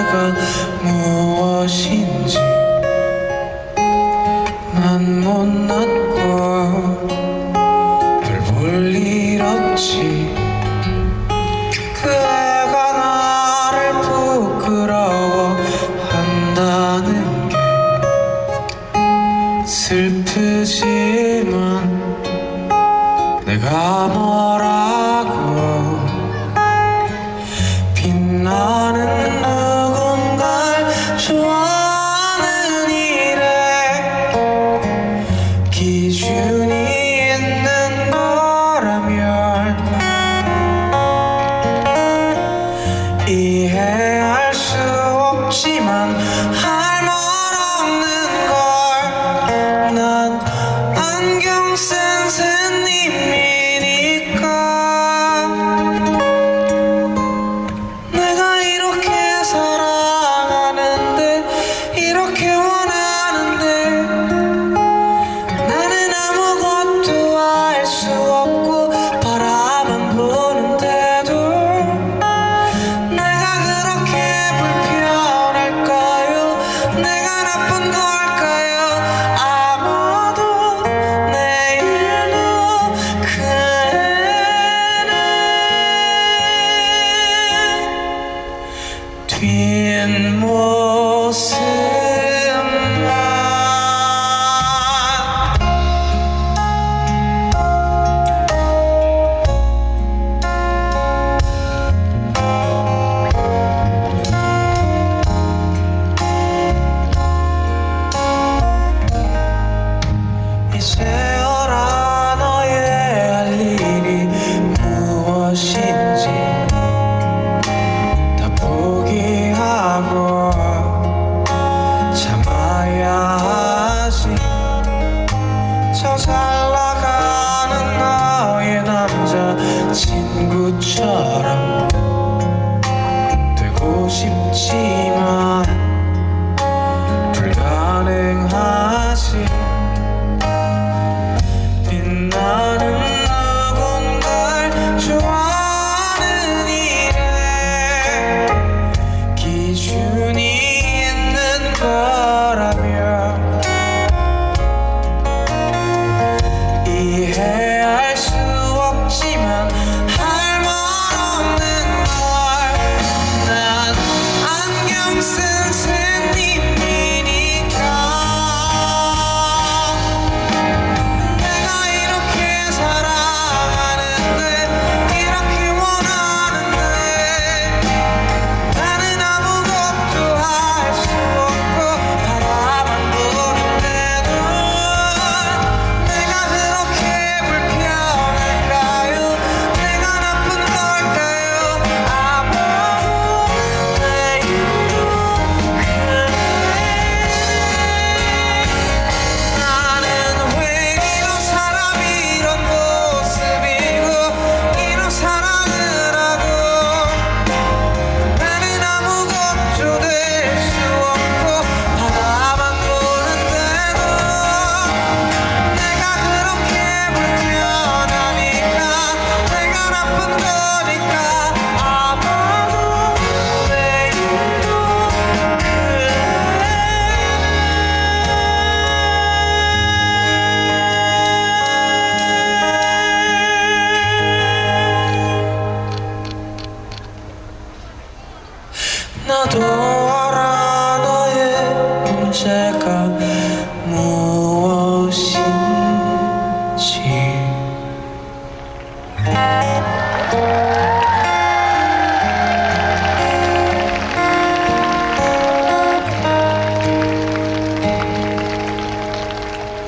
내가 무엇인지 난 못났고 별 볼 일 없지. 그 애가 나를 부끄러워한다는 게 슬프지. 이해할 수 없지만 Pinmosin 되지만 불가능하지. 빛나는 낙원 걸 좋아하는 일에 기준이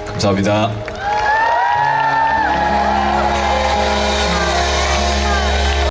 감사합니다.